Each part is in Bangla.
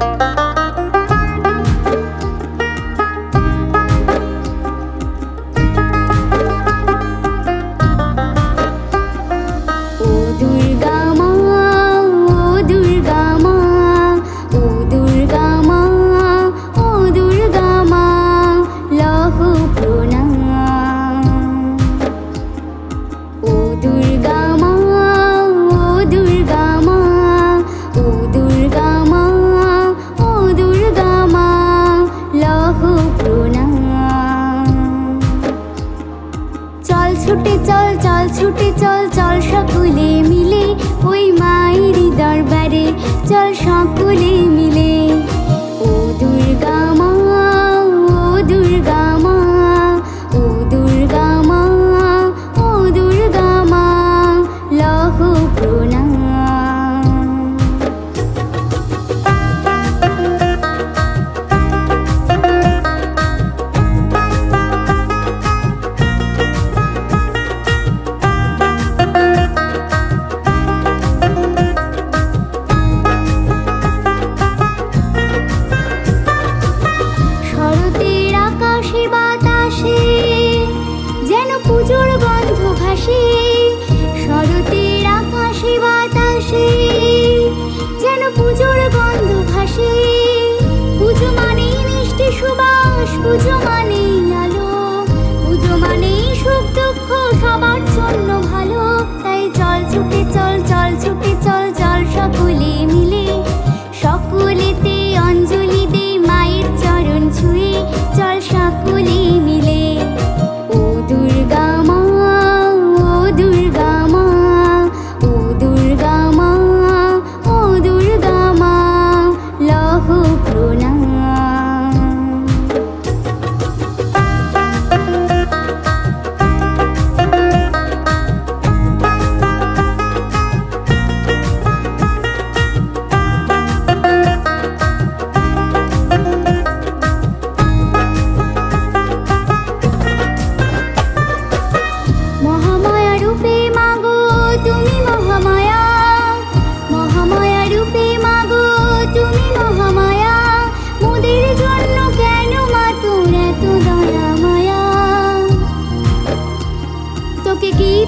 Música ছুটে চল চল সকলে মিলে, ওই মায়ের দরবারে চল সকলে মিলে। ও দুর্গা মা, ও দুর্গা মা, ও দুর্গা মা, ও দুর্গা মা, লহ চল ছুটে চল চল ছুটে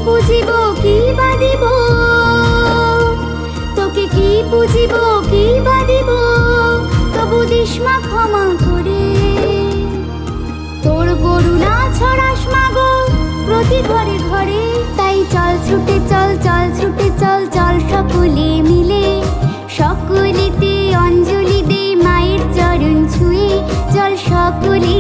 পুজিব কি বা দিব? তোকে কি পুজিব কি বা দিব? তবু দিশমা ক্ষমা করে। তোর করুণা ছড়াস মাগো, প্রতি ঘরে ঘরে। তাই চল ছুটে চল চল ছুটে চল চল সকলে মিলে। সকলেতে অঞ্জলি দে মায়ের চরণ ছুঁয়ে। চল সকলে